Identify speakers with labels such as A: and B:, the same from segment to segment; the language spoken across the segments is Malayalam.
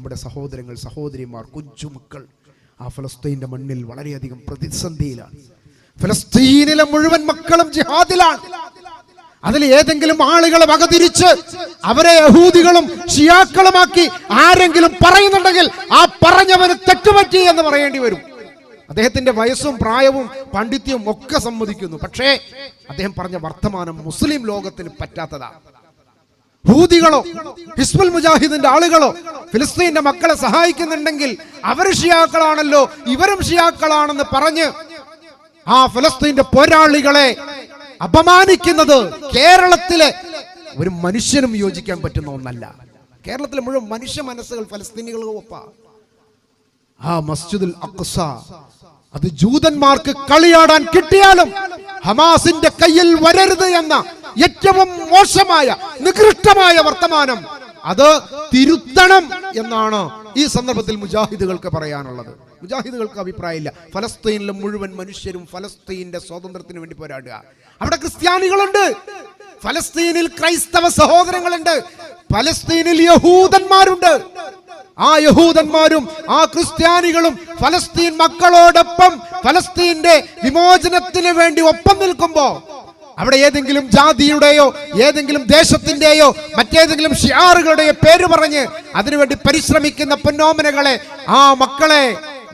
A: നമ്മുടെ സഹോദരങ്ങൾ സഹോദരിമാർ കൊച്ചുമക്കൾ ആ ഫലസ്തീന്റെ മണ്ണിൽ വളരെയധികം പ്രതിസന്ധിയിലാണ്. ഫലസ്തീനിലെ മുഴുവൻ മക്കളും ജിഹാദിലാണ്. അതിൽ ഏതെങ്കിലും ആളുകളെ വകതിരിച്ച് അവരെ യഹൂദികളും ഷിയാക്കളുമാക്കി ആരെങ്കിലും പറയുന്നുണ്ടെങ്കിൽ ആ പറഞ്ഞവന് തെറ്റുപറ്റി എന്ന് പറയേണ്ടി വരും. അദ്ദേഹത്തിന്റെ വയസ്സും പ്രായവും പാണ്ഡിത്യവും ഒക്കെ സമ്മതിക്കുന്നു. പക്ഷേ അദ്ദേഹം പറഞ്ഞ വർത്തമാനം മുസ്ലിം ലോകത്തിന് പറ്റാത്തതാണ്. ഹൂതികളോ ഹിസ്ബുൽ മുജാഹിദിന്റെ ആളുകളോ ഫിലിസ്തീന്റെ മക്കളെ സഹായിക്കുന്നുണ്ടെങ്കിൽ അവർ ഷിയാക്കളാണല്ലോ ഇവരും ഷിയാക്കളാണെന്ന് പറഞ്ഞ് ആ ഫലസ്തീന്റെ പോരാളികളെ അപമാനിക്കുന്നത് കേരളത്തിലെ ഒരു മനുഷ്യനും യോജിക്കാൻ പറ്റുന്ന ഒന്നല്ല. കേരളത്തിലെ മുഴുവൻ മനുഷ്യ മനസ്സുകൾ ഫലസ്തീനികളും ഒപ്പ. ആ മസ്ജിദുൽ അക്സ അത് ജൂതന്മാർക്ക് കളിയാടാൻ കിട്ടിയാലും ഹമാസിന്റെ കയ്യിൽ വരരുത് എന്ന ഏറ്റവും മോശമായ നികൃഷ്ടമായ വർത്തമാനം. അത് തിരുത്തണം എന്നാണ് ഈ സന്ദർഭത്തിൽ മുജാഹിദുകൾക്ക് പറയാനുള്ളത്. മുജാഹിദുകൾക്ക് അഭിപ്രായമില്ല. ഫലസ്തീനിലെ മുഴുവൻ മനുഷ്യരും ഫലസ്തീന്റെ സ്വാതന്ത്ര്യത്തിന് വേണ്ടി പോരാടുക. അവിടെ ക്രിസ്ത്യാനികളുണ്ട്. ഫലസ്തീനിൽ ക്രൈസ്തവ സഹോദരങ്ങളുണ്ട്. ഫലസ്തീനിൽ യഹൂദന്മാരുണ്ട്. ആ യഹൂദന്മാരും ആ ക്രിസ്ത്യാനികളും ഫലസ്തീൻ മക്കളോടൊപ്പം ഫലസ്തീന്റെ വിമോചനത്തിന് വേണ്ടി ഒപ്പം നിൽക്കുമ്പോ അവിടെ ഏതെങ്കിലും ജാതിയുടെയോ ഏതെങ്കിലും ദേശത്തിന്റെയോ മറ്റേതെങ്കിലും ഷിയാറുകളുടെയോ പേര് പറഞ്ഞ് അതിനുവേണ്ടി പരിശ്രമിക്കുന്ന പൊന്നോമനകളെ ആ മക്കളെ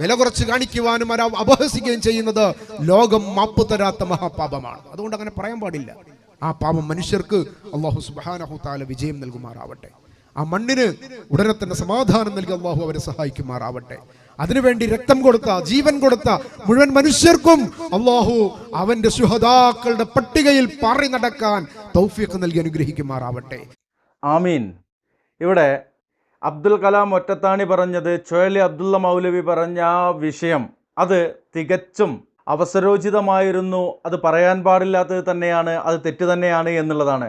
A: വില കുറച്ച് കാണിക്കുവാനും അപഹസിക്കുകയും ചെയ്യുന്നത് ലോകം മാപ്പ് തരാത്ത മഹാപാപമാണ്. അതുകൊണ്ട് അങ്ങനെ പറയാൻ പാടില്ല. ആ പാപം മനുഷ്യർക്ക് അള്ളാഹു സുബാനഹു താല വിജയം നൽകുമാറാവട്ടെ. ആ മണ്ണിന് ഉടനെ തന്നെ സമാധാനം നൽകി അള്ളാഹു അവരെ സഹായിക്കുമാറാവട്ടെ. അതിനുവേണ്ടി രക്തം കൊടുത്ത ജീവൻ കൊടുത്ത മുഴുവൻ മനുഷ്യർക്കും അള്ളാഹു അവന്റെ സുഹദാക്കളുടെ പട്ടികയിൽ പാറി നടക്കാൻ തൗഫീഖ് നൽകി അനുഗ്രഹിക്കുമാറാവട്ടെ.
B: ആമീൻ. ഇവിടെ അബ്ദുൽ കലാം ഒറ്റത്താണി പറഞ്ഞത് ചുഴലി അബ്ദുള്ള മൗലവി പറഞ്ഞ ആ വിഷയം അത് തികച്ചും അവസരോചിതമായിരുന്നു. അത് പറയാൻ പാടില്ലാത്തത് തന്നെയാണ് അത് തെറ്റ് തന്നെയാണ് എന്നുള്ളതാണ്.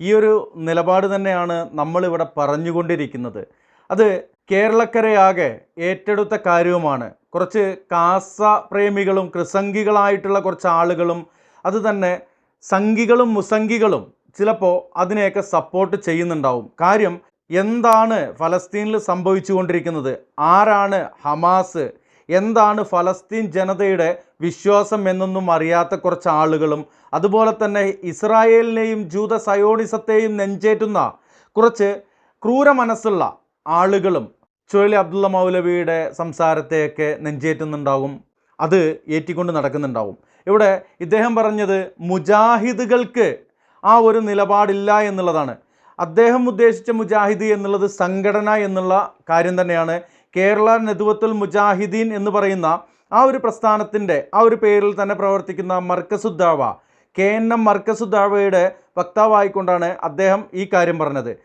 B: ഈ ഒരു നിലപാട് തന്നെയാണ് നമ്മളിവിടെ പറഞ്ഞുകൊണ്ടിരിക്കുന്നത്. അത് കേരളക്കരയാകെ ഏറ്റെടുത്ത കാര്യവുമാണ്. കുറച്ച് കാസ പ്രേമികളും കൃസംഗികളായിട്ടുള്ള കുറച്ച് ആളുകളും അതുതന്നെ സംഘികളും മുസംഗികളും ചിലപ്പോൾ അതിനെയൊക്കെ സപ്പോർട്ട് ചെയ്യുന്നുണ്ടാവും. കാര്യം എന്താണ് ഫലസ്തീനിൽ സംഭവിച്ചുകൊണ്ടിരിക്കുന്നത്? ആരാണ് ഹമാസ്? എന്താണ് ഫലസ്തീൻ ജനതയുടെ വിശ്വാസം എന്നൊന്നും അറിയാത്ത കുറച്ച് ആളുകളും അതുപോലെ തന്നെ ഇസ്രായേലിനെയും ജൂത സയോണിസത്തെയും നെഞ്ചേറ്റുന്ന കുറച്ച് ക്രൂര മനസ്സുള്ള ആളുകളും ചുഴലി അബ്ദുള്ള മൗലവിയുടെ സംസാരത്തെയൊക്കെ നെഞ്ചേറ്റുന്നുണ്ടാവും. അത് ഏറ്റിക്കൊണ്ട് നടക്കുന്നുണ്ടാവും. ഇവിടെ ഇദ്ദേഹം പറഞ്ഞത് മുജാഹിദുകൾക്ക് ആ ഒരു നിലപാടില്ല എന്നുള്ളതാണ്. അദ്ദേഹം ഉദ്ദേശിച്ച മുജാഹിദ് എന്നുള്ളത് സംഘടന എന്നുള്ള കാര്യം തന്നെയാണ്. കേരള നെതുവത്തുൽ മുജാഹിദീൻ എന്ന് പറയുന്ന ആ ഒരു പ്രസ്ഥാനത്തിന്റെ ആ ഒരു പേരിൽ തന്നെ പ്രവർത്തിക്കുന്ന മർക്കസുദ്ദാവ കെ എൻ എം മർക്കസുദ്ദാവയുടെ വക്താവായിക്കൊണ്ടാണ് അദ്ദേഹം ഈ കാര്യം പറഞ്ഞത്.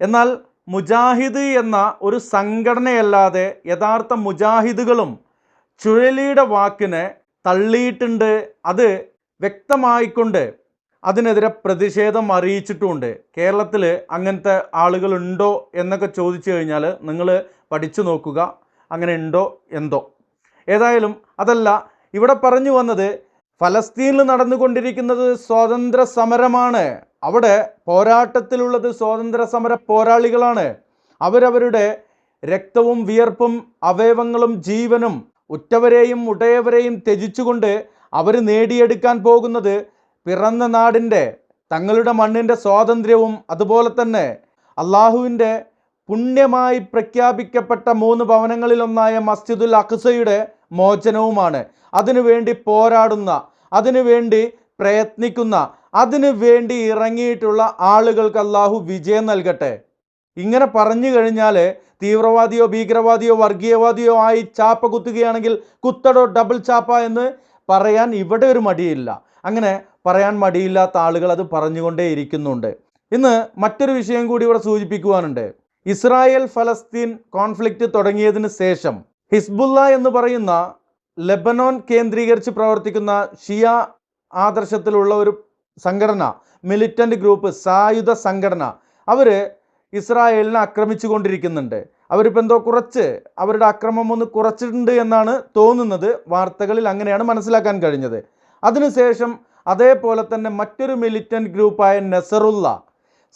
B: എന്നാൽ മുജാഹിദ് എന്ന ഒരു സംഘടനയല്ലാതെ യഥാർത്ഥ മുജാഹിദുകളും ചുഴലിയുടെ വാക്കിനെ തള്ളിയിട്ടുണ്ട്. അത് വ്യക്തമായിക്കൊണ്ട് അതിനെതിരെ പ്രതിഷേധം അറിയിച്ചിട്ടുമുണ്ട് കേരളത്തിൽ അങ്ങനത്തെ ആളുകളുണ്ടോ എന്നൊക്കെ ചോദിച്ചു കഴിഞ്ഞാൽ നിങ്ങൾ പഠിച്ചു നോക്കുക. അങ്ങനെ ഉണ്ടോ എന്തോ. ഏതായാലും അതല്ല ഇവിടെ പറഞ്ഞു വന്നത് ഫലസ്തീനിൽ നടന്നുകൊണ്ടിരിക്കുന്നത് സ്വാതന്ത്ര്യ സമരമാണ് അവിടെ പോരാട്ടത്തിലുള്ളത് സ്വാതന്ത്ര്യ സമര പോരാളികളാണ്. അവരവരുടെ രക്തവും വിയർപ്പും അവയവങ്ങളും ജീവനും ഉറ്റവരെയും ഉടയവരെയും ത്യജിച്ചുകൊണ്ട് അവർ നേടിയെടുക്കാൻ പോകുന്നത് പിറന്ന നാടിന്റെ തങ്ങളുടെ മണ്ണിന്റെ സ്വാതന്ത്ര്യവും അതുപോലെ തന്നെ അള്ളാഹുവിന്റെ പുണ്യമായി പ്രഖ്യാപിക്കപ്പെട്ട മൂന്ന് ഭവനങ്ങളിലൊന്നായ മസ്ജിദുൽ അഖ്സയുടെ മോചനവുമാണ്. അതിനുവേണ്ടി പോരാടുന്ന അതിനുവേണ്ടി പ്രയത്നിക്കുന്ന അതിനു വേണ്ടി ഇറങ്ങിയിട്ടുള്ള ആളുകൾക്ക് അള്ളാഹു വിജയം നൽകട്ടെ. ഇങ്ങനെ പറഞ്ഞു കഴിഞ്ഞാൽ തീവ്രവാദിയോ ഭീകരവാദിയോ വർഗീയവാദിയോ ആയി ചാപ്പ കുത്തുകയാണെങ്കിൽ കുത്തടോ ഡബിൾ ചാപ്പ എന്ന് പറയാൻ ഇവിടെ ഒരു മടിയില്ല. അങ്ങനെ പറയാൻ മടിയില്ലാത്ത ആളുകൾ അത് പറഞ്ഞുകൊണ്ടേ ഇരിക്കുന്നുണ്ട്. ഇന്ന് മറ്റൊരു വിഷയം കൂടി ഇവിടെ സൂചിപ്പിക്കുവാനുണ്ട്. ഇസ്രായേൽ ഫലസ്തീൻ കോൺഫ്ലിക്റ്റ് തുടങ്ങിയതിന് ശേഷം ഹിസ്ബുല്ല എന്ന് പറയുന്ന ലെബനോൻ കേന്ദ്രീകരിച്ച് പ്രവർത്തിക്കുന്ന ഷിയ ആദർശത്തിലുള്ള ഒരു സംഘടന മിലിറ്റന്റ് ഗ്രൂപ്പ് സായുധ സംഘടന അവർ ഇസ്രായേലിനെ ആക്രമിച്ചു കൊണ്ടിരിക്കുന്നുണ്ട് അവരിപ്പോൾ എന്തോ കുറച്ച് അവരുടെ അക്രമം ഒന്ന് കുറച്ചിട്ടുണ്ട് എന്നാണ് തോന്നുന്നത്. വാർത്തകളിൽ അങ്ങനെയാണ് മനസ്സിലാക്കാൻ കഴിഞ്ഞത്. അതിനുശേഷം അതേപോലെ തന്നെ മറ്റൊരു മിലിറ്റന്റ് ഗ്രൂപ്പായ നെസറുല്ല.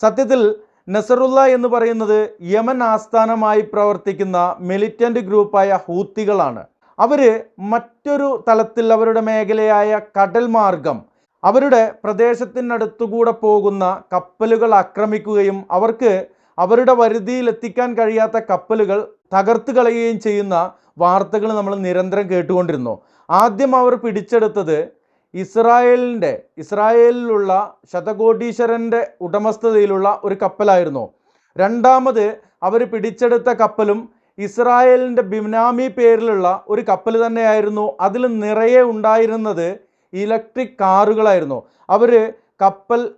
B: സത്യത്തിൽ നസറുല്ല എന്ന് പറയുന്നത് യമൻ ആസ്ഥാനമായി പ്രവർത്തിക്കുന്ന മിലിറ്റന്റ് ഗ്രൂപ്പായ ഹൂത്തികളാണ്. അവർ മറ്റൊരു തലത്തിൽ അവരുടെ മേഖലയായ കടൽ മാർഗം അവരുടെ പ്രദേശത്തിനടുത്തുകൂടെ പോകുന്ന കപ്പലുകൾ ആക്രമിക്കുകയും അവർക്ക് അവരുടെ വരുതിയിലെത്തിക്കാൻ കഴിയാത്ത കപ്പലുകൾ തകർത്ത് കളയുകയും ചെയ്യുന്ന വാർത്തകൾ നമ്മൾ നിരന്തരം കേട്ടുകൊണ്ടിരുന്നു. ആദ്യം അവർ പിടിച്ചെടുത്തത് ഇസ്രായേലിന്റെ ഇസ്രായേലിലുള്ള ശതകോടീശ്വരന്റെ ഉടമസ്ഥതയിലുള്ള ഒരു കപ്പലായിരുന്നു. രണ്ടാമത് അവർ പിടിച്ചെടുത്ത കപ്പലും ഇസ്രായേലിന്റെ ബിനാമി പേരിലുള്ള ഒരു കപ്പൽ തന്നെയായിരുന്നു. അതിൽ നിറയെ ഉണ്ടായിരുന്നത് ഇലക്ട്രിക് കാറുകളായിരുന്നു. അവർ കപ്പൽ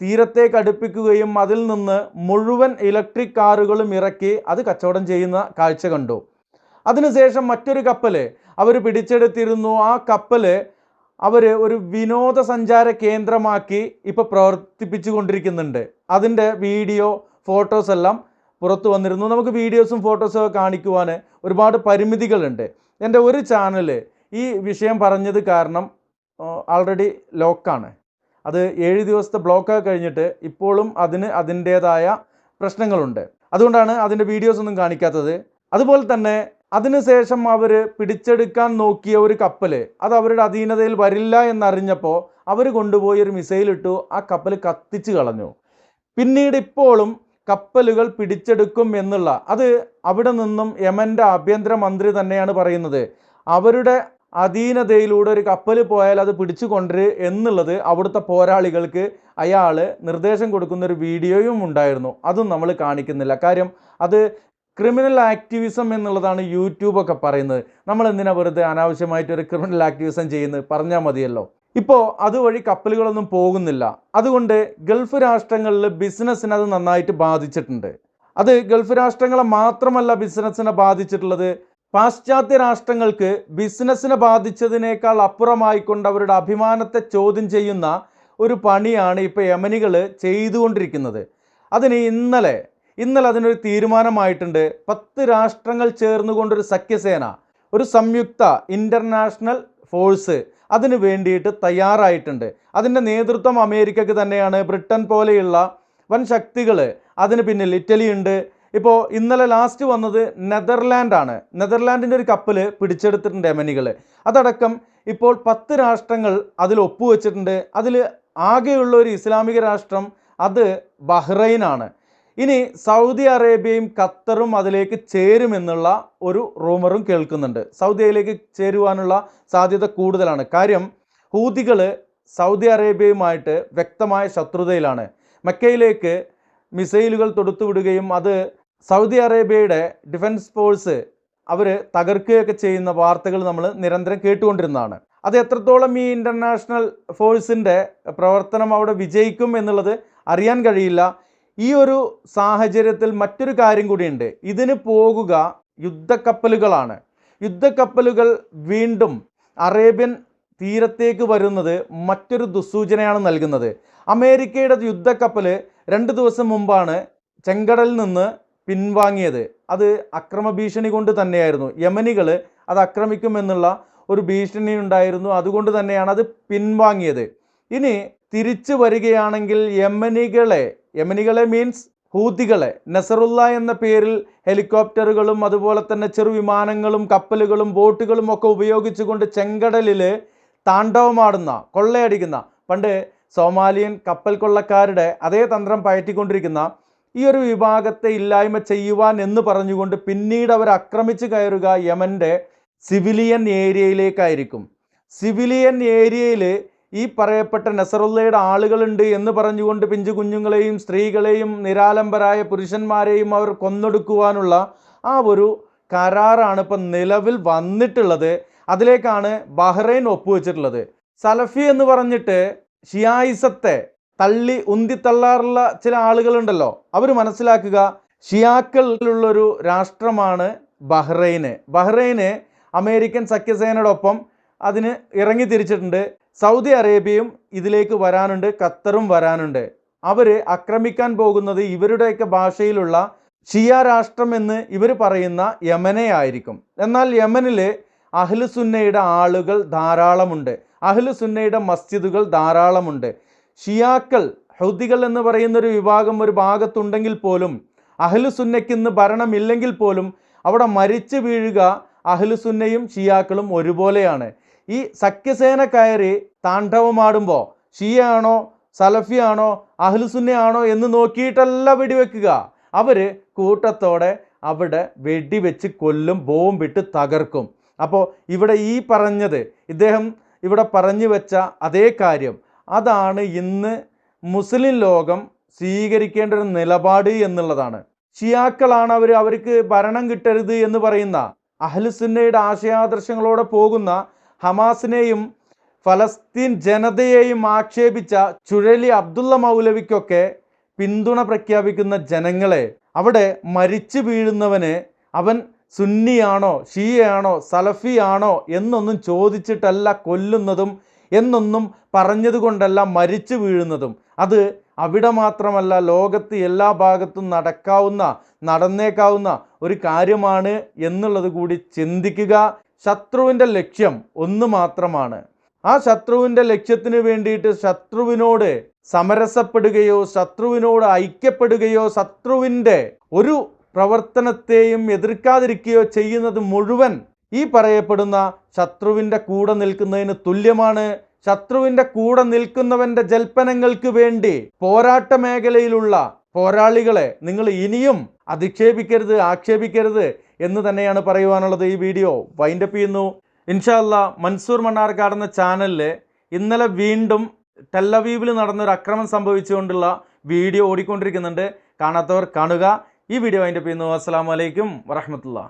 B: തീരത്തേക്ക് അടുപ്പിക്കുകയും അതിൽ നിന്ന് മുഴുവൻ ഇലക്ട്രിക് കാറുകളും ഇറക്കി അത് കച്ചവടം ചെയ്യുന്ന കാഴ്ച കണ്ടു. അതിനുശേഷം മറ്റൊരു കപ്പൽ അവർ പിടിച്ചെടുത്തിരുന്നു. ആ കപ്പൽ അവർ ഒരു വിനോദസഞ്ചാര കേന്ദ്രമാക്കി ഇപ്പോൾ പ്രവർത്തിപ്പിച്ചു കൊണ്ടിരിക്കുന്നുണ്ട് അതിന്റെ വീഡിയോ ഫോട്ടോസ് എല്ലാം പുറത്തു വന്നിരുന്നു. നമുക്ക് വീഡിയോസും ഫോട്ടോസും ഒക്കെ കാണിക്കുവാൻ ഒരുപാട് പരിമിതികളുണ്ട്. എന്റെ ഒരു ചാനൽ ഈ വിഷയം പറഞ്ഞത് കാരണം ആൾറെഡി ലോക്കാണ് അത് ഏഴ് ദിവസത്തെ ബ്ലോക്കൊക്കെ കഴിഞ്ഞിട്ട് ഇപ്പോഴും അതിന് അതിന്റേതായ പ്രശ്നങ്ങളുണ്ട്. അതുകൊണ്ടാണ് അതിന്റെ വീഡിയോസ് ഒന്നും കാണിക്കാത്തത്. അതുപോലെ തന്നെ അതിനുശേഷം അവർ പിടിച്ചെടുക്കാൻ നോക്കിയ ഒരു കപ്പൽ അത് അവരുടെ അധീനതയിൽ വരില്ല എന്നറിഞ്ഞപ്പോൾ അവർ കൊണ്ടുപോയി ഒരു മിസൈൽ ഇട്ടു. ആ കപ്പൽ കത്തിച്ചു കളഞ്ഞു. പിന്നീട് ഇപ്പോഴും കപ്പലുകൾ പിടിച്ചെടുക്കും എന്നുള്ള അത് അവിടെ നിന്നും യമന്റെ ആഭ്യന്തര മന്ത്രി തന്നെയാണ് പറയുന്നത്. അവരുടെ അധീനതയിലൂടെ ഒരു കപ്പൽ പോയാൽ അത് പിടിച്ചു കൊണ്ടുവരു എന്നുള്ളത് അവിടുത്തെ പോരാളികൾക്ക് അയാൾ നിർദ്ദേശം കൊടുക്കുന്ന ഒരു വീഡിയോയും ഉണ്ടായിരുന്നു. അതും നമ്മൾ കാണിക്കുന്നില്ല. കാര്യം അത് ക്രിമിനൽ ആക്ടിവിസം എന്നുള്ളതാണ് യൂട്യൂബൊക്കെ പറയുന്നത്. നമ്മൾ എന്തിനാ വെറുതെ അനാവശ്യമായിട്ട് ഒരു ക്രിമിനൽ ആക്ടിവിസം ചെയ്യുന്നത്? പറഞ്ഞാൽ മതിയല്ലോ. ഇപ്പോൾ അതുവഴി കപ്പലുകളൊന്നും പോകുന്നില്ല. അതുകൊണ്ട് ഗൾഫ് രാഷ്ട്രങ്ങളിൽ ബിസിനസ്സിനെ അത് നന്നായിട്ട് ബാധിച്ചിട്ടുണ്ട്. അത് ഗൾഫ് രാഷ്ട്രങ്ങളെ മാത്രമല്ല ബിസിനസ്സിനെ ബാധിച്ചിട്ടുള്ളത് പാശ്ചാത്യ രാഷ്ട്രങ്ങൾക്ക് ബിസിനസ്സിനെ ബാധിച്ചതിനേക്കാൾ അപ്പുറമായിക്കൊണ്ട് അവരുടെ അഭിമാനത്തെ ചോദ്യം ചെയ്യുന്ന ഒരു പണിയാണ് ഇപ്പോൾ യമനികൾ ചെയ്തുകൊണ്ടിരിക്കുന്നത്. അതിന് ഇന്നലെ ഇന്നലെ അതിനൊരു തീരുമാനമായിട്ടുണ്ട്. പത്ത് രാഷ്ട്രങ്ങൾ ചേർന്നുകൊണ്ടൊരു സഖ്യസേന ഒരു സംയുക്ത ഇന്റർനാഷണൽ ഫോഴ്സ് അതിന് വേണ്ടിയിട്ട് തയ്യാറായിട്ടുണ്ട്. അതിന്റെ നേതൃത്വം അമേരിക്കക്ക് തന്നെയാണ്. ബ്രിട്ടൻ പോലെയുള്ള വൻ ശക്തികൾ അതിന് പിന്നിൽ ഇറ്റലി ഉണ്ട് ഇപ്പോൾ ഇന്നലെ ലാസ്റ്റ് വന്നത് നെതർലാൻഡാണ്. നെതർലാൻഡിന്റെ ഒരു കപ്പൽ പിടിച്ചെടുത്തിട്ടുണ്ട് എമനികൾ അതടക്കം ഇപ്പോൾ പത്ത് രാഷ്ട്രങ്ങൾ അതിൽ ഒപ്പുവെച്ചിട്ടുണ്ട്. അതിൽ ആകെയുള്ള ഒരു ഇസ്ലാമിക രാഷ്ട്രം അത് ബഹ്റൈനാണ്. ഇനി സൗദി അറേബ്യയും ഖത്തറും അതിലേക്ക് ചേരുമെന്നുള്ള ഒരു റൂമറും കേൾക്കുന്നുണ്ട്. സൗദിയിലേക്ക് ചേരുവാനുള്ള സാധ്യത കൂടുതലാണ്. കാര്യം ഹൂതികൾ സൗദി അറേബ്യയുമായിട്ട് വ്യക്തമായ ശത്രുതയിലാണ്. മക്കയിലേക്ക് മിസൈലുകൾ തൊടുത്തുവിടുകയും അത് സൗദി അറേബ്യയുടെ ഡിഫൻസ് ഫോഴ്സ് അവർ തകർക്കുകയൊക്കെ ചെയ്യുന്ന വാർത്തകൾ നമ്മൾ നിരന്തരം കേട്ടുകൊണ്ടിരുന്നതാണ്. അത് എത്രത്തോളം ഈ ഇന്റർനാഷണൽ ഫോഴ്സിന്റെ പ്രവർത്തനം അവിടെ വിജയിക്കും എന്നുള്ളത് അറിയാൻ കഴിയില്ല. ഈ ഒരു സാഹചര്യത്തിൽ മറ്റൊരു കാര്യം കൂടിയുണ്ട്. ഇതിന് പോകുക യുദ്ധക്കപ്പലുകളാണ്. യുദ്ധക്കപ്പലുകൾ വീണ്ടും അറേബ്യൻ തീരത്തേക്ക് വരുന്നത് മറ്റൊരു ദുസ്സൂചനയാണ് നൽകുന്നത്. അമേരിക്കയുടെ യുദ്ധക്കപ്പൽ രണ്ട് ദിവസം മുമ്പാണ് ചെങ്കടലിൽ നിന്ന് പിൻവാങ്ങിയത്. അത് അക്രമ ഭീഷണി കൊണ്ട് തന്നെയായിരുന്നു. യമനികൾ അത് ആക്രമിക്കുമെന്നുള്ള ഒരു ഭീഷണി ഉണ്ടായിരുന്നു. അതുകൊണ്ട് തന്നെയാണ് അത് പിൻവാങ്ങിയത്. ഇനി തിരിച്ചു വരികയാണെങ്കിൽ യമനികളെ യമനികളെ മീൻസ് ഹൂതികളെ നസറുല്ല എന്ന പേരിൽ ഹെലികോപ്റ്ററുകളും അതുപോലെ തന്നെ ചെറുവിമാനങ്ങളും കപ്പലുകളും ബോട്ടുകളും ഒക്കെ ഉപയോഗിച്ചുകൊണ്ട് ചെങ്കടലിൽ താണ്ഡവമാടുന്ന കൊള്ളയടിക്കുന്ന പണ്ട് സോമാലിയൻ കപ്പൽ കൊള്ളക്കാരുടെ അതേ തന്ത്രം പയറ്റിക്കൊണ്ടിരിക്കുന്ന ഈ ഒരു വിഭാഗത്തെ ഇല്ലായ്മ ചെയ്യുവാൻ എന്ന് പറഞ്ഞുകൊണ്ട് പിന്നീട് അവർ ആക്രമിച്ചു കയറുക യമന്റെ സിവിലിയൻ ഏരിയയിലേക്കായിരിക്കും. സിവിലിയൻ ഏരിയയിൽ ഈ പറയപ്പെട്ട നസറുല്ലയുടെ ആളുകളുണ്ട് എന്ന് പറഞ്ഞുകൊണ്ട് പിഞ്ചു കുഞ്ഞുങ്ങളെയും സ്ത്രീകളെയും നിരാലംബരായ പുരുഷന്മാരെയും അവർ കൊന്നൊടുക്കുവാനുള്ള ആ ഒരു കരാറാണ് ഇപ്പം നിലവിൽ വന്നിട്ടുള്ളത്. അതിലേക്കാണ് ബഹ്റൈൻ ഒപ്പുവെച്ചിട്ടുള്ളത്. സലഫി എന്ന് പറഞ്ഞിട്ട് ഷിയായിസത്തെ തള്ളി ഉന്തിത്തള്ളാറുള്ള ചില ആളുകളുണ്ടല്ലോ. അവർ മനസ്സിലാക്കുക ഷിയാക്കളിലുള്ളൊരു രാഷ്ട്രമാണ് ബഹ്റൈന്. ബഹ്റൈന് അമേരിക്കൻ സഖ്യസേനയോടൊപ്പം അതിന് ഇറങ്ങി തിരിച്ചിട്ടുണ്ട്. സൗദി അറേബ്യയും ഇതിലേക്ക് വരാനുണ്ട് ഖത്തറും വരാനുണ്ട്. അവർ ആക്രമിക്കാൻ പോകുന്നത് ഇവരുടെയൊക്കെ ഭാഷയിലുള്ള ഷിയ രാഷ്ട്രം എന്ന് ഇവർ പറയുന്ന യമനെ ആയിരിക്കും. എന്നാൽ യമനിൽ അഹ്ലുസുന്നയുടെ ആളുകൾ ധാരാളമുണ്ട്. അഹ്ലുസുന്നയുടെ മസ്ജിദുകൾ ധാരാളമുണ്ട്. ഷിയാക്കൾ ഹൗദികൾ എന്ന് പറയുന്ന ഒരു വിഭാഗം ഒരു ഭാഗത്തുണ്ടെങ്കിൽ പോലും അഹ്ലുസുന്നയ്ക്ക് ഇന്ന് ഭരണമില്ലെങ്കിൽ പോലും അവിടെ മരിച്ചു വീഴുക അഹ്ലുസുന്നയും ഷിയാക്കളും ഒരുപോലെയാണ്. ഈ സഖ്യസേന കയറി താണ്ഡവമാടുമ്പോൾ ഷിയാണോ സലഫിയാണോ അഹ്ലുസുന്നയാണോ എന്ന് നോക്കിയിട്ടല്ല വെടിവെക്കുക. അവർ കൂട്ടത്തോടെ അവിടെ വെടിവെച്ച് കൊല്ലും ബോംബിട്ട് തകർക്കും. അപ്പോൾ ഇവിടെ ഈ പറഞ്ഞത് ഇദ്ദേഹം ഇവിടെ പറഞ്ഞു വെച്ച അതേ കാര്യം. അതാണ് ഇന്ന് മുസ്ലിം ലോകം സ്വീകരിക്കേണ്ട ഒരു നിലപാട് എന്നുള്ളതാണ്. ഷിയാക്കളാണ് അവർ അവർക്ക് ഭരണം കിട്ടരുത് എന്ന് പറയുന്ന അഹ്ലുസുന്നയുടെ ആശയാദർശങ്ങളോടെ പോകുന്ന ഹമാസിനെയും ഫലസ്തീൻ ജനതയെയും ആക്ഷേപിച്ച ചുഴലി അബ്ദുള്ള മൗലവിക്കൊക്കെ പിന്തുണ പ്രഖ്യാപിക്കുന്ന ജനങ്ങളെ അവിടെ മരിച്ചു വീഴുന്നവന് അവൻ സുന്നിയാണോ ഷീയാണോ സലഫിയാണോ എന്നൊന്നും ചോദിച്ചിട്ടല്ല കൊല്ലുന്നതും എന്നൊന്നും പറഞ്ഞതുകൊണ്ടല്ല മരിച്ചു വീഴുന്നതും. അത് അവിടെ മാത്രമല്ല ലോകത്ത് എല്ലാ ഭാഗത്തും നടക്കാവുന്ന നടന്നേക്കാവുന്ന ഒരു കാര്യമാണ് എന്നുള്ളത് കൂടി ചിന്തിക്കുക. ശത്രുവിന്റെ ലക്ഷ്യം ഒന്ന് മാത്രമാണ്. ആ ശത്രുവിന്റെ ലക്ഷ്യത്തിന് വേണ്ടിയിട്ട് ശത്രുവിനോട് സമരസപ്പെടുകയോ ശത്രുവിനോട് ഐക്യപ്പെടുകയോ ശത്രുവിന്റെ ഒരു പ്രവർത്തനത്തെയും എതിർക്കാതിരിക്കുകയോ ചെയ്യുന്നത് മുഴുവൻ ഈ പറയപ്പെടുന്ന ശത്രുവിന്റെ കൂടെ നിൽക്കുന്നതിന് തുല്യമാണ്. ശത്രുവിന്റെ കൂടെ നിൽക്കുന്നവന്റെ ജൽപ്പനങ്ങൾക്ക് വേണ്ടി പോരാട്ട മേഖലയിലുള്ള പോരാളികളെ നിങ്ങൾ ഇനിയും അധിക്ഷേപിക്കരുത് ആക്ഷേപിക്കരുത് എന്ന് തന്നെയാണ് പറയുവാനുള്ളത് ഈ വീഡിയോ. വൈൻഡപ്പ് ചെയ്യുന്നു. ഇൻഷാല്ല മൻസൂർ മണ്ണാർക്കാട് എന്ന ചാനലിൽ ഇന്നലെ വീണ്ടും ടെല്ലവീവിൽ നടന്നൊരു അക്രമം സംഭവിച്ചുകൊണ്ടുള്ള വീഡിയോ ഓടിക്കൊണ്ടിരിക്കുന്നുണ്ട്. കാണാത്തവർ കാണുക. ഈ വീഡിയോ വൈൻഡപ്പ് ചെയ്യുന്നു. അസ്സാം വലൈക്കും വറഹമത്തുള്ള